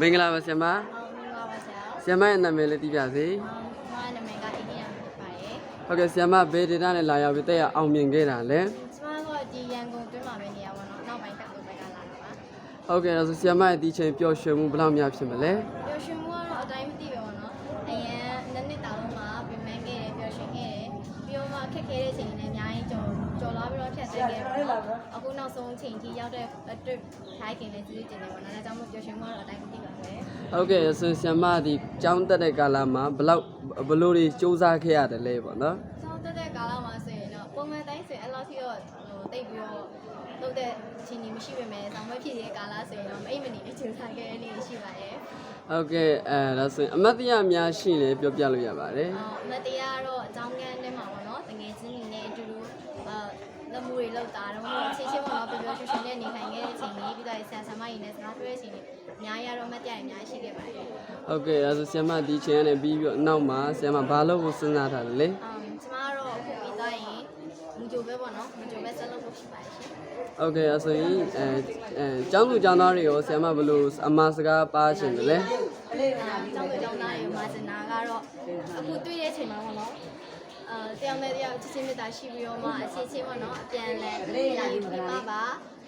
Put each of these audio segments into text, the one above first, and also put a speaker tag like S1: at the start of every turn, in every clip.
S1: မင်္ဂလာပါဆရာမ
S2: ဟုတ်မင်္ဂလာပါဆရာ
S1: ဆရာမရဲ့နာမည်လေးသိပြစေ။
S2: ကျွန်မနာမည်ကအိန္ဒိယမှာဖြစ်ပါတယ်
S1: ဟုတ်ကဲ့ဆရာမဘယ်ဒေတာနဲ့လာရောက်ပြီးတက်ရအောင်မြင်ခဲ့တာလဲ။
S2: ကျွန်မကဒီရန်ကုန်တွင်းမှာပဲနေရပါတော့။နောက်ပိုင်းကပ်လို့ပဲကလာတာပါ
S1: ဟုတ်ကဲ့အဲ့ဒါဆိုဆရာမရဲ့ဒီချိန်ပျော်ရွှင်မှုဘယ်လောက်များဖြစ်မလဲ။
S2: ပျော်ရွှင်မှုကတော့အတိုင်းမသိရောနော်။အရင်နှစ်နှစ်တာလုံးမှာပြင်ပန်းခဲ့တယ်ပျော်ရွှင်ခဲ့တယ်။ပြီးတော့မှခက်ခဲတဲ့အချိန်တွေနဲ့အများကြီးကြော်ကြော်လာပြီးတော့ဖြတ်သန်းခဲ့တယ်ပေါ့နော်။အခုနောက်ဆုံးအချိန်ကြီးရောက်တဲ့အတွက်ထိုင်ခင်လေးစီးကျင်နေပေါ့နော်။ဒါကြောင့်မို့ပျော်ရွှင်မှုကတော့အတိုင်းမသိပါဘူး။
S1: ဟုတ်ကဲ့ဆိုဆရာမဒီကျောင်းတက်တဲ့ကာလမှာဘယ်လောက်ဘယ်လိုတွေစူးစမ်းခဲ့ရတယ်လဲပေါ့နော်
S2: ကျောင်းတက်တဲ့ကာလမှာဆိုရင်တော့ပုံမှန်တိုင်းဆိုရင်အဲ့လောက်ထိတော့ဟိုတိတ်ပြီးတော့လုပ်တဲ့အခြေအနေမရှိပေမဲ့ဆောင်းမဖြစ်တဲ့ကာလဆိုရင်တော့မအိပ်မနေအချိန်ဆိုင်ခဲ့တဲ့နေ့ရှိပါတယ်
S1: ဟုတ်ကဲ့အဲဒါဆိုရင်အမတ်တရားများရှိရင်လည်းပြောပြလို့ရပါတယ်။
S2: အော်မတရားတော့အကြောင်းကန်းထဲမှာပေါ့နော်တငယ်ချင်းတွေနဲ့အတူတူအာလက်မှုတွေလောက်တာတော့ချင်းချင်းပေါ့နော်ပြောပြောရွှင်ရွှင်နဲ့နေထိုင်ခဲ့တဲ့အချိန်လေးပြီးတော့ဆန်ဆန်မကြီးနဲ့စကားပြောတဲ့အချိန်လေးအ များကြီးတော့မတရားအများကြီးရှိခဲ့ပါတယ်။
S1: ဟုတ်ကဲ့အဲဒါဆိုဆရာမဒီချိန်ကနေပြီးပြီးတော့နောက်မှာဆရာမဘာလို့ကိုစဉ်းစားထားတယ်လဲ
S2: အမ်ကျမကတော့အခုပြီးသားရင်မူကြိုပဲပေါ့နော်မူကြိုပဲဆက်လုပ်ဖို့ရှိပါတယ်ရှင်။
S1: ဟုတ်ကဲ့အဲဆိုရင်အဲအဲကျောင်းသူကျောင်းသားတွေရောဆရာမဘယ်လိုအမှားစကားပါရှင်တယ်လဲ
S2: ကျောင်းသူကျောင်းသားတွေမှာစင်နာကတော့အခုတွေ့တဲ့အချိန်မှာပေါ့နော်အဲတယောက်နဲ့တယောက်ချစ်ချင်းမေတ္တာရှိပြီးတော့မှအချင်းချင်းပေါ့နော်အပြန်အလှန်လာယူပြီးပါပါ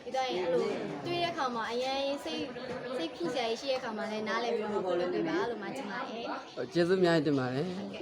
S2: ဒီတော့ရင်အဲ့လိုတွေ့တဲ့ခါမှာအရင်စိတ်စိတ်ဖိစရာရှိတဲ့ခါမှာလည်းနားလည်ပြီးတော့မလုပ်လို့ပြပါလို့မှကျင်ပါတယ်
S1: ဟုတ်ကျေးဇူးအများကြီးတင်ပါတယ်